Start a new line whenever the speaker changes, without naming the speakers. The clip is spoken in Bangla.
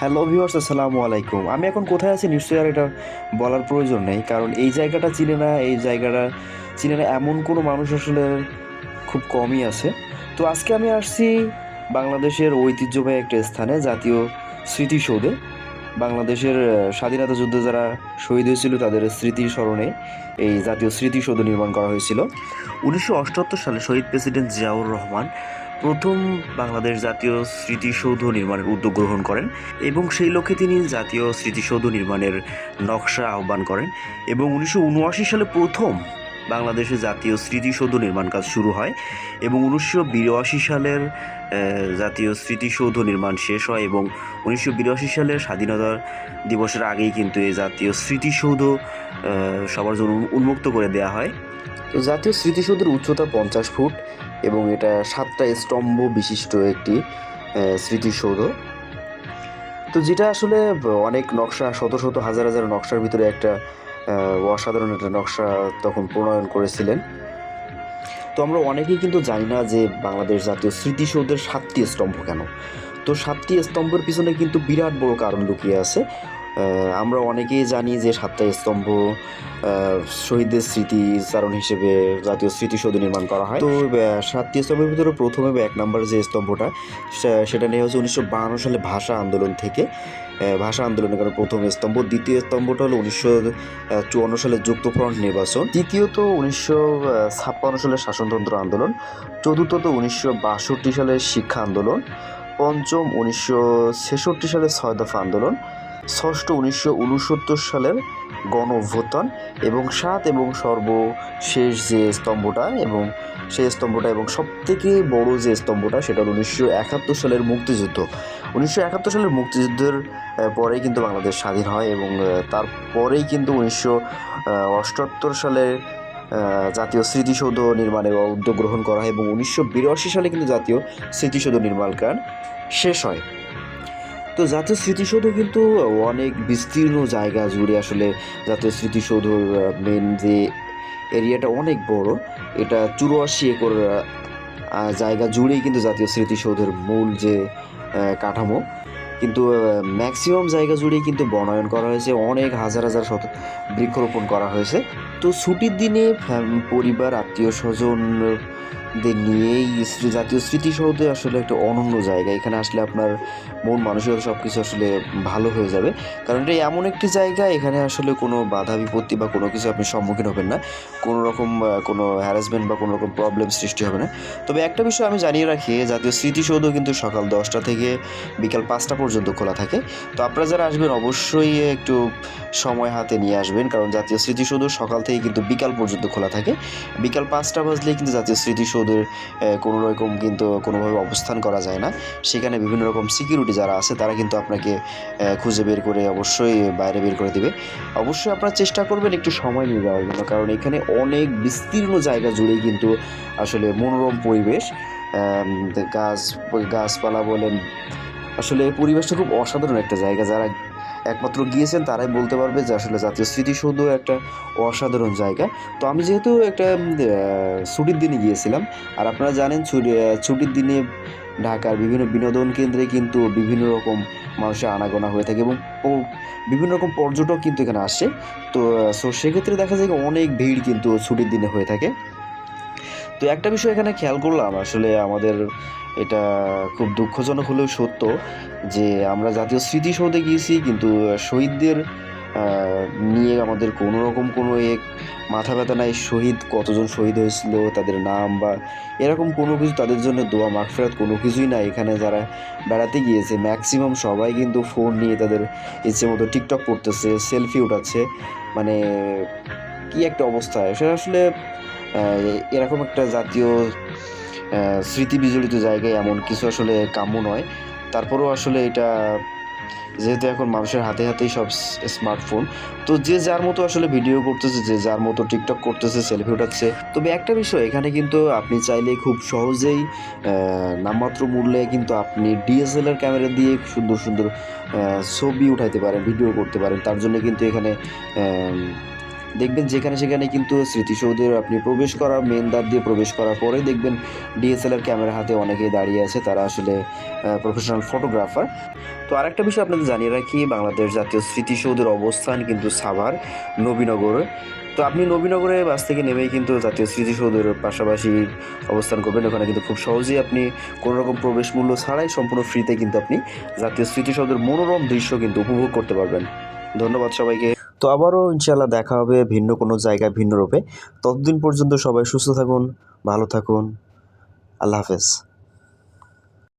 হ্যালো ভিউয়ার্স আসসালামু আলাইকুম। আমি এখন কোথায় আছি? নিশ্চয়ই আর এটা বলার প্রয়োজন নেই, কারণ এই জায়গাটা চিনে না, এই জায়গাটা চিনে না এমন কোনো মানুষ আসলে খুব কমই আছে। তো আজকে আমি আসছি বাংলাদেশের ঐতিহ্যবাহী একটা স্থানে, জাতীয় স্মৃতিসৌধে। বাংলাদেশের স্বাধীনতা যুদ্ধে যারা শহীদ হয়েছিল, তাদের স্মৃতি স্মরণে এই জাতীয় স্মৃতিসৌধ নির্মাণ করা হয়েছিল। উনিশশো সালে শহীদ প্রেসিডেন্ট জিয়াউর রহমান প্রথম বাংলাদেশ জাতীয় স্মৃতিসৌধ নির্মাণের উদ্যোগ গ্রহণ করেন এবং সেই লক্ষ্যে তিনি জাতীয় স্মৃতিসৌধ নির্মাণের নকশা আহ্বান করেন এবং উনিশশো উনআশি সালে প্রথম বাংলাদেশে জাতীয় স্মৃতিসৌধ নির্মাণ কাজ শুরু হয় এবং উনিশশো বিরাশি সালের জাতীয় স্মৃতিসৌধ নির্মাণ শেষ হয় এবং উনিশশো বিরাশি সালের স্বাধীনতা দিবসের আগেই কিন্তু এই জাতীয় স্মৃতিসৌধ সবার জন্য উন্মুক্ত করে দেওয়া হয়। তো জাতীয় স্মৃতিসৌধের উচ্চতা পঞ্চাশ ফুট এবং এটা সাতটা স্তম্ভ বিশিষ্ট একটি স্মৃতিসৌধ। তো যেটা আসলে অনেক নকশা, শত শত, হাজার হাজার নকশার ভিতরে একটা অসাধারণ একটা নকশা তখন প্রণয়ন করেছিলেন। তো আমরা অনেকেই কিন্তু জানি না যে বাংলাদেশ জাতীয় স্মৃতিসৌধের সাতটি স্তম্ভ কেন। তো সাতটি স্তম্ভের পিছনে কিন্তু বিরাট বড় কারণ লুকিয়ে আছে। আমরা অনেকেই জানি যে সাতটা স্তম্ভ শহীদদের স্মৃতিচারণ হিসেবে জাতীয় স্মৃতিসৌধ নির্মাণ করা হয়। তো সাতটি স্তম্ভের ভিতরে প্রথমে এক নম্বর যে স্তম্ভটা সেটা নিয়ে হচ্ছে উনিশশো সালে ভাষা আন্দোলন থেকে ভাষা আন্দোলনের কারণে প্রথম স্তম্ভ, দ্বিতীয় স্তম্ভটা হলো উনিশশো চুয়ান্ন সালে যুক্তফ্রন্ট নির্বাচন। তৃতীয়ত উনিশশো ছাপ্পান্ন সালের শাসনতন্ত্র আন্দোলন। চতুর্থত উনিশশো বাষট্টি সালের শিক্ষা আন্দোলন। পঞ্চম উনিশশো ছেষট্টি সালের ছয় দফা আন্দোলন। ষষ্ঠ উনিশশো উনসত্তর সালের গণ অভ্যুত্থান এবং সাত এবং সর্বশেষ যে স্তম্ভটা এবং সেই স্তম্ভটা এবং সবথেকে বড় যে স্তম্ভটা সেটা উনিশশো একাত্তর সালের মুক্তিযুদ্ধ। উনিশশো একাত্তর সালের মুক্তিযুদ্ধের পরেই কিন্তু বাংলাদেশ স্বাধীন হয় এবং তারপরেই কিন্তু উনিশশো অষ্টাত্তর সালে জাতীয় স্মৃতিসৌধ নির্মাণের উদ্যোগ গ্রহণ করা হয় এবং উনিশশো বিরাশি সালে কিন্তু জাতীয় স্মৃতিসৌধ নির্মাণ কাজ শেষ হয়। তো জাতীয় স্মৃতিসৌধ কিন্তু অনেক বিস্তীর্ণ জায়গা জুড়ে আসলে জাতীয় স্মৃতিসৌধর মেন যে এরিয়াটা অনেক বড়, এটা চুরাশি একর জায়গা জুড়েই কিন্তু জাতীয় স্মৃতিসৌধের মূল যে কাঠামো। কিন্তু ম্যাক্সিমাম জায়গা জুড়েই কিন্তু বনায়ন করা হয়েছে। অনেক হাজার হাজার শত বৃক্ষরোপণ করা হয়েছে। তো ছুটির দিনে পরিবার, আত্মীয় স্বজনদের নিয়েই শ্রী জাতীয় স্মৃতিসৌধে আসলে একটা অনন্য জায়গা। এখানে আসলে আপনার মন মানসিকতা সব কিছু আসলে ভালো হয়ে যাবে। কারণ এটা এমন একটি জায়গা, এখানে আসলে কোনো বাধা বিপত্তি বা কোনো কিছু আপনি সম্মুখীন হবেন না। কোনো রকম কোনো হ্যারাসমেন্ট বা কোনো রকম প্রবলেম সৃষ্টি হবে না। তবে একটা বিষয় আমি জানিয়ে রাখি, জাতীয় স্মৃতিসৌধ কিন্তু সকাল দশটা থেকে বিকাল পাঁচটা পর্যন্ত খোলা থাকে। তো আপনারা যারা আসবেন, অবশ্যই একটু সময় হাতে নিয়ে আসবেন। কারণ জাতীয় স্মৃতিসৌধ সকাল থেকে কিন্তু বিকাল পর্যন্ত খোলা থাকে। বিকাল পাঁচটা বাজলেই কিন্তু জাতীয় স্মৃতিসৌধের আহ, কোনো রকম কিন্তু কোনোভাবে অবস্থান করা যায় না। সেখানে বিভিন্ন রকম সিকিউরিটি যারা আছে তারা কিন্তু আপনাকে খুঁজে বের করে অবশ্যই বাইরে বের করে দিবে। অবশ্যই আপনারা চেষ্টা করবেন একটু সময় নিয়ে যাওয়ার জন্য কারণ এখানে অনেক বিস্তীর্ণ জায়গা জুড়েই কিন্তু আসলে মনোরম পরিবেশ। গাছ গাছপালা বলেন আসলে পরিবেশটা খুব অসাধারণ একটা জায়গা যারা একমাত্র গিয়েছেন, তারাই বলতে পারবে যে আসলে জাতীয় স্মৃতিসৌধ একটা অসাধারণ জায়গা। তো আমি যেহেতু একটা ছুটির দিনে গিয়েছিলাম, আর আপনারা জানেন ছুটি ছুটির দিনে ঢাকার বিভিন্ন বিনোদন কেন্দ্রে কিন্তু বিভিন্ন রকম মানুষের আনাগোনা হয়ে থাকে এবং বিভিন্ন রকম পর্যটক কিন্তু এখানে আসে। তো সো সেক্ষেত্রে দেখা যায় অনেক ভিড় কিন্তু ছুটির দিনে হয়ে থাকে। তো একটা বিষয় এখানে খেয়াল করলাম, আসলে আমাদের এটা খুব দুঃখজনক হলেও সত্য যে আমরা জাতীয় স্মৃতিসৌধে গিয়েছি, কিন্তু শহীদদের নিয়ে আমাদের কোনো রকম কোনো এক মাথা ব্যথা নাই। শহীদ কতজন শহীদ হয়েছিল, তাদের নাম বা এরকম কোনো কিছু তাদের জন্য দোয়া মাগফেরাত কোনো কিছুই নাই। এখানে যারা বেড়াতে গিয়েছে ম্যাক্সিমাম সবাই কিন্তু ফোন নিয়ে তাদের ইচ্ছে মতো টিকটক করতেছে সেলফি উঠাচ্ছে। মানে কি একটা অবস্থা। সেটা আসলে এরকম একটা জাতীয় স্মৃতি বিজড়িত জায়গায় এমন কিছু আসলে কাম্য নয়। তারপরেও আসলে এটা যেহেতু এখন মানুষের হাতে হাতেই সব স্মার্টফোন তো যে যার মতো আসলে ভিডিও করতেছে, যে যার মতো টিকটক করতেছে সেলফি উঠাচ্ছে। তবে একটা বিষয়, এখানে কিন্তু আপনি চাইলে খুব সহজেই নামমাত্র মূল্যে কিন্তু আপনি ডিএসএলআর ক্যামেরা দিয়ে সুন্দর সুন্দর ছবি উঠাইতে পারেন ভিডিও করতে পারেন। তার জন্য কিন্তু এখানে দেখবেন যেখানে সেখানে কিন্তু স্মৃতিসৌধের আপনি প্রবেশ করা মেন দ্বার দিয়ে প্রবেশ করার পরে দেখবেন ডিএসএলআর ক্যামেরা হাতে অনেকেই দাঁড়িয়ে আছে, তারা আসলে প্রফেশনাল ফটোগ্রাফার তো আরেকটা বিষয় আপনাদের জানিয়ে রাখি, বাংলাদেশ জাতীয় স্মৃতিসৌধের অবস্থান কিন্তু সাভার, নবীনগরে। তো আপনি নবীনগরে বাস থেকে নেমেই কিন্তু জাতীয় স্মৃতিসৌধের পাশাপাশি অবস্থান করবেন। ওখানে কিন্তু খুব সহজেই আপনি কোনো রকম প্রবেশ মূল্য ছাড়াই সম্পূর্ণ ফ্রিতে কিন্তু আপনি জাতীয় স্মৃতিসৌধের মনোরম দৃশ্য কিন্তু উপভোগ করতে পারবেন। ধন্যবাদ সবাইকে। তো আবারও ইনশাল্লাহ দেখা হবে ভিন্ন কোনো জায়গায় ভিন্ন রূপে। ততদিন পর্যন্ত সবাই সুস্থ থাকুন, ভালো থাকুন। আল্লাহ হাফেজ।